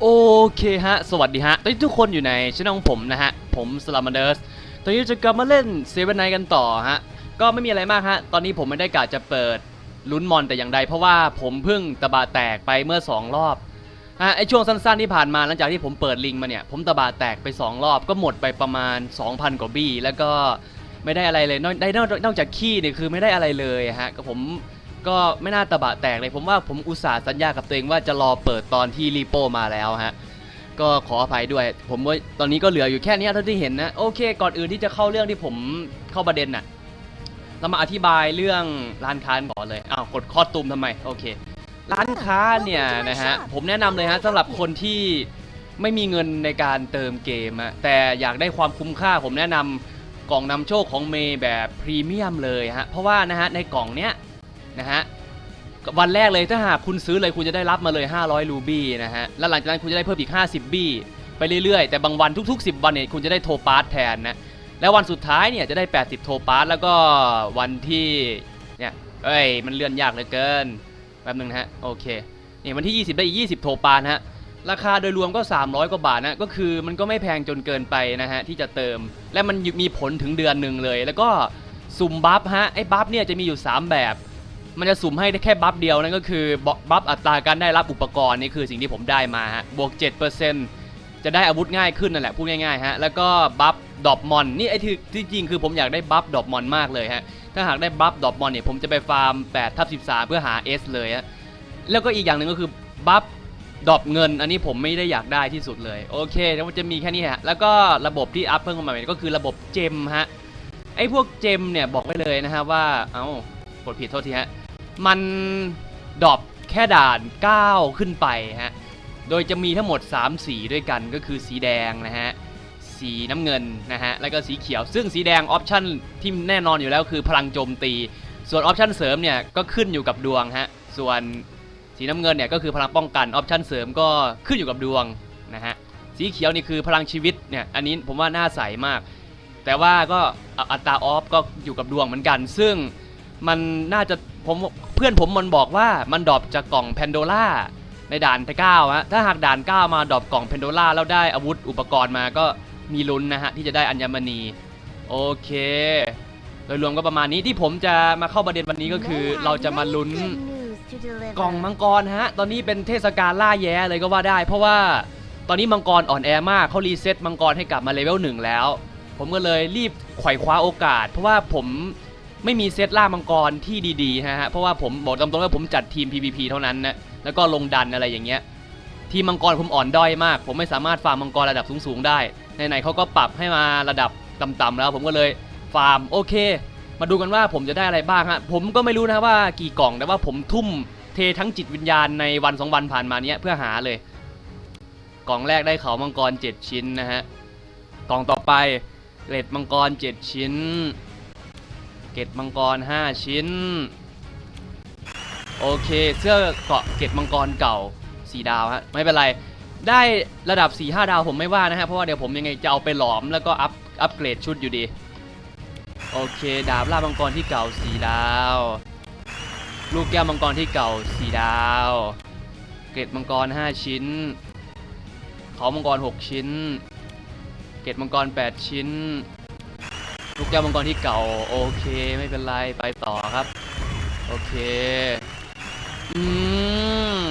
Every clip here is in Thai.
โอเคฮะ สวัสดีฮะ ตอนนี้ทุกคนอยู่ในช่องของผมนะฮะ ผมสลามันเดอร์สตอนนี้จะกลับมาเล่นเซเว่นไนกันต่อฮะ ก็ไม่มีอะไรมากฮะ ตอนนี้ผมไม่ได้กะจะเปิดลุ้นมอนแต่อย่างใด เพราะว่าผมเพิ่งตะบะแตกไปเมื่อ 2 รอบฮะไอช่วงสั้นๆที่ผ่านมาหลังจากที่ผมเปิดลิงมาเนี่ย ผมตะบะแตกไป 2 รอบ ก็หมดไปประมาณ 2,000 กว่าบี้ แล้วก็ไม่ได้อะไรเลย นอกได้นอกนอกจากขี้เนี่ยคือไม่ได้อะไรเลยฮะ ก็ผม ก็ไม่น่าตะบะแตกเลย ผมว่าผมอุตส่าห์สัญญากับตัวเองว่าจะรอเปิดตอนที่รีโปมาแล้วฮะก็ขออภัยด้วย ผมว่าตอนนี้ก็เหลืออยู่แค่นี้เท่าที่เห็นนะโอเค ก่อนอื่นที่จะเข้าเรื่องที่ผมเข้าประเด็นน่ะเรามาอธิบายเรื่องร้านค้าก่อนเลยอ้าวกดข้อตุมทำไมโอเค ร้านค้าเนี่ยนะฮะผมแนะนำเลยฮะสำหรับคนที่ไม่มีเงินในการเติมเกมอะแต่อยากได้ความคุ้มค่าผมแนะนำกล่องนำโชคของเมย์แบบพรีเมียมเลยฮะเพราะว่านะฮะในกล่องเนี้ย นะฮะวันแรกเลยถ้าหากคุณซื้อเลยคุณจะได้รับมาเลย 500 รูบี้นะฮะแล้วหลังจากนั้นคุณจะได้เพิ่มอีก 50 บี้ไปเรื่อยๆ แต่บางวันทุก ๆ 10 วันเนี่ยคุณจะได้โทปาร์ตแทนนะแล้ววันสุดท้ายเนี่ยจะได้ 80 โทปาร์ตแล้วก็วันที่เนี่ยเอ้ยมันเลื่อนยากเหลือเกินแป๊บนึงนะฮะโอเคเนี่ยวันที่ 20 ได้อีก 20 โทปาร์ตฮะราคาโดยรวมก็ 300 กว่าบาทนะก็คือมันก็ไม่แพงจนเกินไปนะฮะที่จะเติม และมันมีผลถึงเดือนหนึ่งเลย แล้วก็สุ่มบัฟฮะไอ้บัฟเนี่ยจะมีอยู่ 3 แบบ มันจะสุ่มให้ได้แค่บัฟเดียวนั่นก็คือบัฟอัตราการได้รับอุปกรณ์นี่คือสิ่งที่ผมได้มาฮะบวก 7%จะได้อาวุธง่ายขึ้นนั่นแหละพูดง่ายๆฮะแล้วก็บัฟดอปมอนนี่ไอ้ที่จริงคือผมอยากได้บัฟดอปมอนมากเลยฮะถ้าหากได้บัฟดอปมอนเนี่ยผมจะไปฟาร์ม8ทับ13 เพื่อหา S เลยฮะแล้วก็อีกอย่างหนึ่งก็คือบัฟดอปเงิน อันนี้ผมไม่ได้อยากได้ที่สุดเลยโอเคแล้วมันจะมีแค่นี้ฮะแล้วก็ระบบที่อัพเพิ่มเข้ามาใหม่ก็คือระบบเจมฮะไอ้พวกเจมเนี่ยบอกไว้เลยนะฮะว่าเอ้ากดผิดโทษทีฮะ มันดรอปแค่ด่าน 9 ขึ้นไปฮะ โดยจะมีทั้งหมด 3 สีด้วยกันก็คือสีแดงนะฮะ สีน้ำเงินนะฮะ แล้วก็สีเขียว ซึ่งสีแดงออปชั่นที่แน่นอนอยู่แล้วคือพลังโจมตี ส่วนออปชั่นเสริมเนี่ยก็ขึ้นอยู่กับดวงฮะ ส่วนสีน้ำเงินเนี่ยก็คือพลังป้องกันออปชั่นเสริมก็ขึ้นอยู่กับดวงนะฮะ สีเขียวนี่คือพลังชีวิตเนี่ย อันนี้ผมว่าน่าใสมาก แต่ว่าก็อัตราออฟก็อยู่กับดวงเหมือนกัน ซึ่ง มันน่าจะผมเพื่อนผมมันบอกว่ามันดรอปจากกล่องแพนโดล่าในด่านที่9ฮะถ้าหากด่าน 9 มาดรอปกล่องแพนโดล่าแล้วได้อาวุธอุปกรณ์มาก็มีลุ้นนะฮะ ที่จะได้อัญมณี โอเค โดยรวมก็ประมาณนี้ที่ผมจะมาเข้าประเด็นวันนี้ก็คือ เราจะมาลุ้นกล่องมังกรฮะ ตอนนี้เป็นเทศกาลล่าแย้เลยก็ว่าได้ เพราะว่าตอนนี้มังกรอ่อนแอมากเขารีเซ็ตมังกรให้กลับมาเลเวลหนึ่งแล้ว ผมก็เลยรีบไขว่คว้าโอกาส เพราะว่าผม ไม่มีเซตล่ามังกรที่ดีๆนะฮะเพราะว่าผมบอกตามตรงว่าผมจัดทีม PVP เท่านั้นนะแล้วก็ลงดันอะไรอย่างเงี้ยทีมมังกรผมอ่อนด้อยมาก ผมไม่สามารถฟาร์มมังกรระดับสูงๆได้ไหนๆเขาก็ปรับให้มาระดับต่ำๆแล้ว ผมก็เลยฟาร์มโอเค มาดูกันว่าผมจะได้อะไรบ้างฮะผมก็ไม่รู้นะว่ากี่กล่องแต่ว่าผมทุ่มเททั้งจิตวิญญาณในวันสองวันผ่านมาเนี้ยเพื่อหาเลย กล่องแรกได้เขามังกร 7 ชิ้นนะฮะกล่องต่อไปเกล็ดมังกร 7 ชิ้น เกล็ดมังกร 5 ชิ้น โอเค เสื้อเกาะเกล็ดมังกรเก่า 4 ดาวฮะ ไม่เป็นไร ได้ระดับ 4 5 ดาวผมไม่ว่านะฮะ เพราะว่าเดี๋ยวผมยังไงจะเอาไปหลอมแล้วก็อัพอัพเกรดชุดอยู่ดี โอเค ดาบล่ามังกรที่เก่า 4 ดาว ลูกแก้วมังกรที่เก่า 4 ดาว เกล็ดมังกร 5 ชิ้น เขามังกร 6 ชิ้น เกล็ดมังกร 8 ชิ้น กแก้วมังกรที่เก่า โอเค ไม่เป็นไรไปต่อครับ โอเค อืม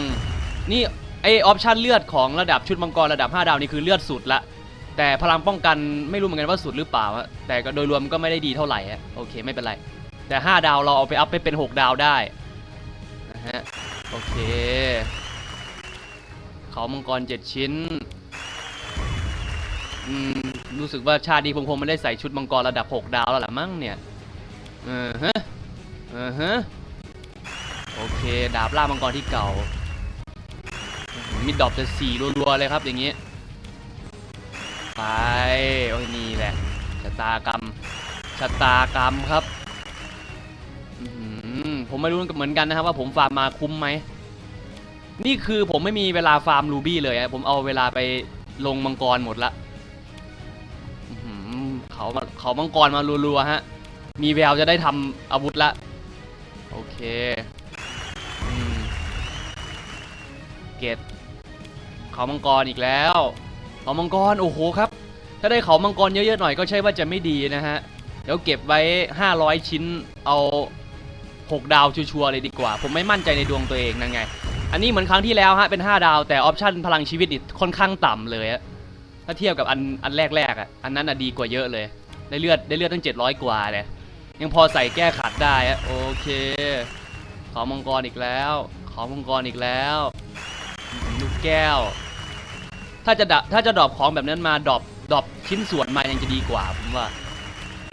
นี่ไอออปชันเลือดของระดับชุดมังกรระดับ 5 ดาวนี่คือเลือดสุดละ แต่พลังป้องกันไม่รู้เหมือนกันว่าสุดหรือเปล่าอะแต่ก็โดยรวมก็ไม่ได้ดีเท่าไหร่อะโอเคไม่เป็นไร แต่ 5 ดาวเราเอาไปอัพไปเป็น 6 ดาวได้นะฮะโอเค เขามังกร 7 ชิ้น อืม รู้สึกว่าชาตินี้ผมคงไม่ได้ใส่ชุดมังกรระดับ 6 ดาวแล้วล่ะมั้งเนี่ยเออฮะเออฮะโอเค ดาบล่ามังกรที่เก่ามีดรอปจะสี่รัวๆเลยครับอย่างงี้ไปโอ้ยนี่แหละชะตากรรมชะตากรรมครับผมไม่รู้เหมือนกันนะครับว่าผมฟาร์มมาคุ้มไหมนี่คือผมไม่มีเวลาฟาร์มรูบี้เลยผมเอาเวลาไปลงมังกรหมดละ เขาเขามังกรมารัวๆฮะ มีแววจะได้ทำอาวุธละ โอเคเกตเขามังกรอีกแล้วเขามังกรโอ้โหครับ ถ้าได้เขามังกรเยอะๆหน่อยก็ใช่ว่าจะไม่ดีนะฮะ เดี๋ยวเก็บไว้ 500 ชิ้นเอา 6 ดาวชัวร์เลยดีกว่า ผมไม่มั่นใจในดวงตัวเองนั่นไง อันนี้เหมือนครั้งที่แล้วฮะเป็น 5 ดาวแต่ออปชั่นพลังชีวิตนี่ค่อนข้างต่ำเลยอะ ถ้าเทียบกับอันอันแรกๆอะอันนั้นอะดีกว่าเยอะเลย ได้เลือดได้เลือดตั้ง 700 กว่าเลยยังพอใส่แก้ขัดได้อะโอเค ขอมังกรอีกแล้ว ขอมังกรอีกแล้วลูกแก้ว ถ้าจะดถ้าจะดรอปของแบบนั้นมาดรอปดรอปชิ้นส่วนมายังจะดีกว่าผมว่า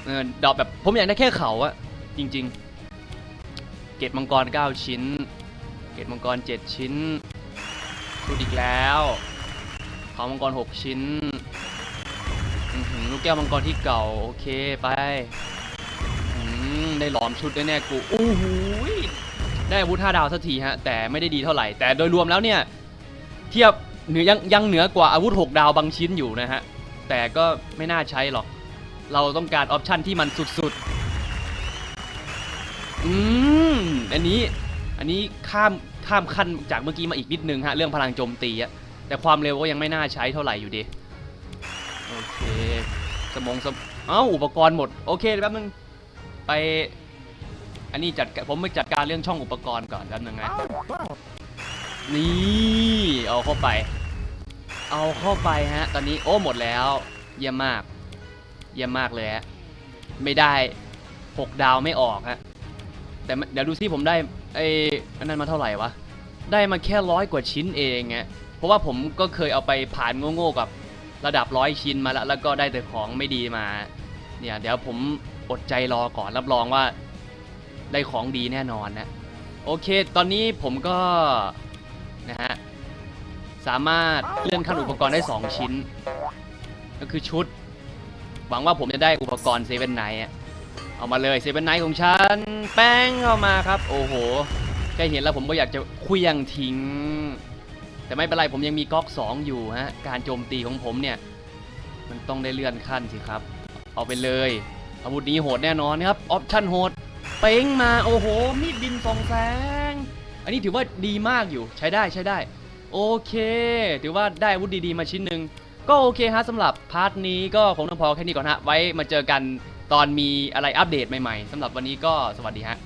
เออดรอปแบบผมอยากได้แค่เขาอะจริง ๆ เกตมังกร 9 ชิ้น เกตมังกร 7 ชิ้นชุดอีกแล้ว เขามังกร6ชิ้นลูกแก้วมังกรที่เก่า โอเคไปได้หลอมชุดแน่ๆกูโอ้โหยได้อาวุธ5ดาวสักทีฮะ แต่ไม่ได้ดีเท่าไหร่ แต่โดยรวมแล้วเนี่ย เทียบเหนือยังยังเหนือกว่าอาวุธ 6 ดาวบางชิ้นอยู่นะฮะ แต่ก็ไม่น่าใช้หรอก เราต้องการออปชันที่มันสุดๆ อืม อันนี้ อันนี้ข้ามข้ามขั้นจากเมื่อกี้มาอีกนิดนึงฮะ เรื่องพลังโจมตีอะ แต่ความเร็วก็ยังไม่น่าใช้เท่าไหร่อยู่ดีโอเคสมองสมเอ้าอุปกรณ์หมดโอเคแป๊บนึงไปอันนี้จัดผมไปจัดการเรื่องช่องอุปกรณ์ก่อนแป๊บนึงนะนี่เอาเข้าไป เอาเข้าไปฮะ ตอนนี้โอ้หมดแล้ว เยี่ยมมาก เยี่ยมมากเลยฮะไม่ได้6ดาวไม่ออกฮะแต่เดี๋ยวดูซิผมได้ไอ้อันนั้นมาเท่าไหร่วะได้มาแค่ร้อยกว่าชิ้นเองฮะ เพราะว่าผมก็เคยเอาไปผ่านโง่ๆกับระดับร้อยชิ้นมาแล้วแล้วก็ได้แต่ของไม่ดีมาเนี่ยเดี๋ยวผมอดใจรอก่อนรับรองว่าได้ของดีแน่นอนนะโอเค ตอนนี้ผมก็นะฮะสามารถเลื่อนขั้นอุปกรณ์ได้ 2 ชิ้น ก็คือชุด หวังว่าผมจะได้อุปกรณ์เซเว่นไนท์เอามาเลยเซเว่นไนท์ของฉัน แป้งเข้ามาครับ โอ้โหแค่เห็นแล้วผมก็อยากจะเคลี้ยงทิ้ง แต่ไม่เป็นไรผมยังมีก๊อก2อยู่ฮะการโจมตีของผมเนี่ย มันต้องได้เลื่อนขั้นสิครับ เอาไปเลยอาวุธนี้โหดแน่นอนครับออปชั่นโหดเป้งมาโอ้โหมีดบินสองแสง อันนี้ถือว่าดีมากอยู่ใช้ได้ใช้ได้ โอเค ถือว่าได้อาวุธดีๆมาชิ้นหนึ่งก็โอเคฮะสำหรับพาร์ทนี้ก็คงต้องพอแค่นี้ก่อนฮะไว้มาเจอกันตอนมีอะไรอัปเดตใหม่ๆสำหรับวันนี้ก็สวัสดีฮะ